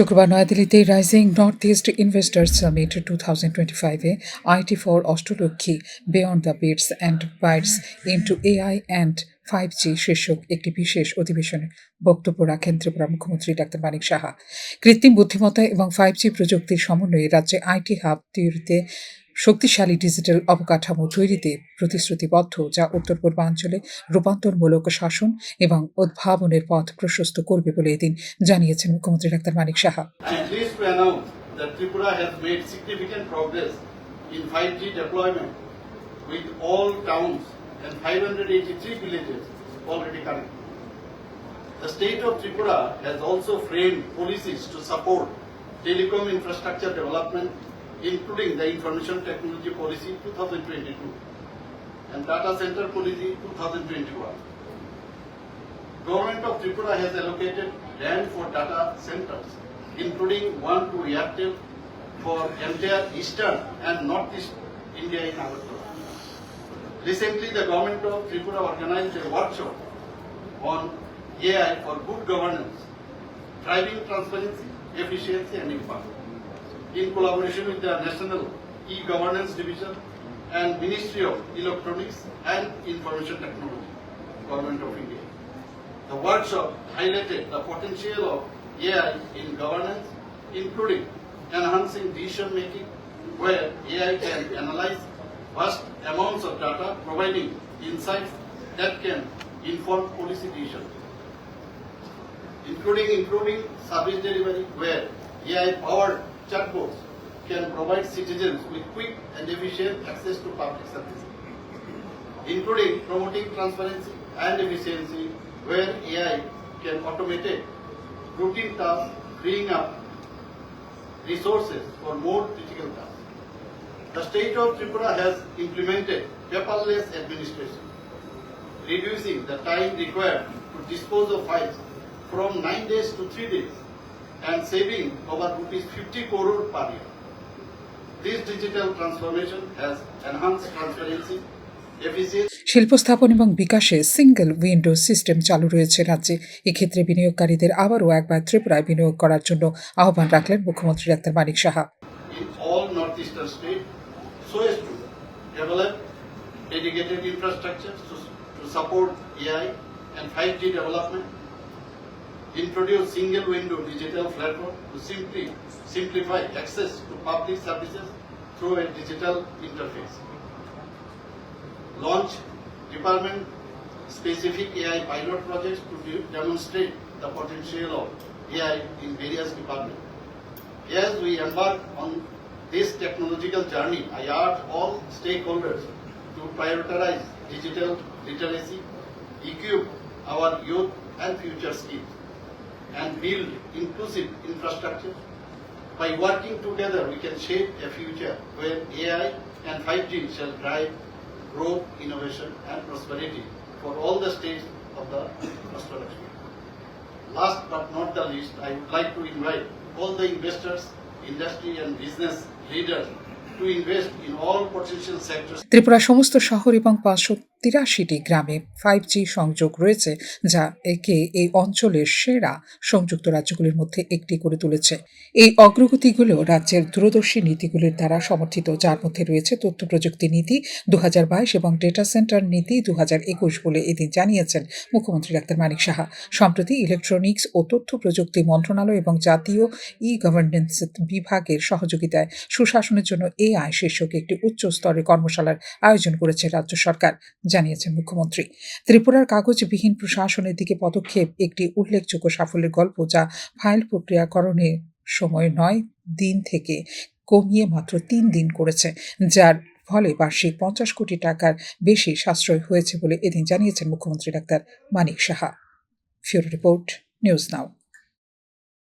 শুক্রবার নয়াদিল্লিতে rising north east investors summit two thousand twenty ফাইভে IT for Ashtalakshmi beyond the bits and bytes into AI and five G শীর্ষক একটি বিশেষ অধিবেশনে বক্তব্য রাখেন ত্রিপুরা মুখ্যমন্ত্রী ডাক্তার মানিক সাহা। কৃত্রিম বুদ্ধিমত্তা এবং ফাইভ জি প্রযুক্তির সমন্বয়ে রাজ্যে আইটি হাব তৈরিতে শক্তিশালী ডিজিটাল অবকাঠামো তৈরিতে প্রতিশ্রুতিবদ্ধ যা উত্তর পূর্বাঞ্চলে রূপান্তরমূলক শাসন এবং উদ্ভাবনের পথ প্রশস্ত করবে বলে এদিন জানিয়েছেন মুখ্যমন্ত্রী doctor Manik Saha that Tripura has made significant progress in 5G deployment with all towns and 583 villages already connected. The state of Tripura has also framed policies to support telecom infrastructure development, including the Information Technology Policy 2022 and Data Center Policy 2021. Government of Tripura has allocated land for data centers, including one to Airtel for entire eastern and northeast India in Agartala. Recently, the government of Tripura organized a workshop on AI for good governance, driving transparency, efficiency and impact. In collaboration with the National E-Governance Division and Ministry of Electronics and Information Technology, Government of India. The workshop highlighted the potential of AI in governance, including enhancing decision making, where AI can analyze vast amounts of data, providing insights that can inform policy decisions, including improving service delivery, where AI-powered chatbots can provide citizens with quick and efficient access to public services including promoting transparency and efficiency where AI can automate routine tasks, freeing up resources for more critical tasks. The state of Tripura has implemented paperless administration, reducing the time required to dispose of files from 9 days to 3 days and saving over rupees 50 crore per year. This digital transformation has enhanced transparency, শিল্প স্থাপন এবং বিকাশে single window system চালু রয়েছে রাজ্যে এক্ষেত্রে বিনিয়োগকারীদের আবারও একবার ত্রিপুরায় বিনিয়োগ করার জন্য আহ্বান রাখলেন মুখ্যমন্ত্রী doctor Manik Saha introduce single window digital platform to simply simplify access to public services through a digital interface. Launch department specific AI pilot projects to de- demonstrate the potential of AI in various departments. As we embark on this technological journey, I urge all stakeholders to prioritize digital literacy, equip our youth and future skills, and build inclusive infrastructure. By working together, we can shape a future where AI and 5G shall drive growth, innovation, and prosperity for all the states of the Australasia. Last but not the least, I would like to invite all the investors, industry and business leaders to invest in all potential sectors তিরাশিটি গ্রামে five জি সংযোগ রয়েছে, যা একে এই অঞ্চলের সেরা সংযুক্ত রাজ্যগুলির মধ্যে একটি করে তুলেছে। এই অগ্রগতিগুলো রাজ্যের দূরদর্শী নীতিগুলির দ্বারা সমর্থিত, যার মধ্যে রয়েছে তথ্য প্রযুক্তি নীতি দু হাজার বাইশ এবং ডেটা সেন্টার নীতি দু হাজার একুশ বলে এদিন জানিয়েছেন মুখ্যমন্ত্রী ডাক্তার মানিক সাহা। সম্প্রতি ইলেকট্রনিক্স ও তথ্য প্রযুক্তি মন্ত্রণালয় এবং জাতীয় ই গভর্নেন্স বিভাগের সহযোগিতায় সুশাসনের জন্য এআই শীর্ষক একটি উচ্চ স্তরের কর্মশালার আয়োজন করেছে রাজ্য সরকার জানিয়েছেন মুখ্যমন্ত্রী। ত্রিপুরার কাগজবিহীন প্রশাসনের দিকে পদক্ষেপ একটি উল্লেখযোগ্য সাফল্যের গল্প যা ফাইল প্রক্রিয়াকরণের সময় নয়, দিন থেকে কমিয়ে মাত্র তিন দিন করেছে, যার ফলে বার্ষিক পঞ্চাশ কোটি টাকার বেশি সাশ্রয় হয়েছে বলে এদিন জানিয়েছেন মুখ্যমন্ত্রী doctor Manik Saha. Bureau report, news now.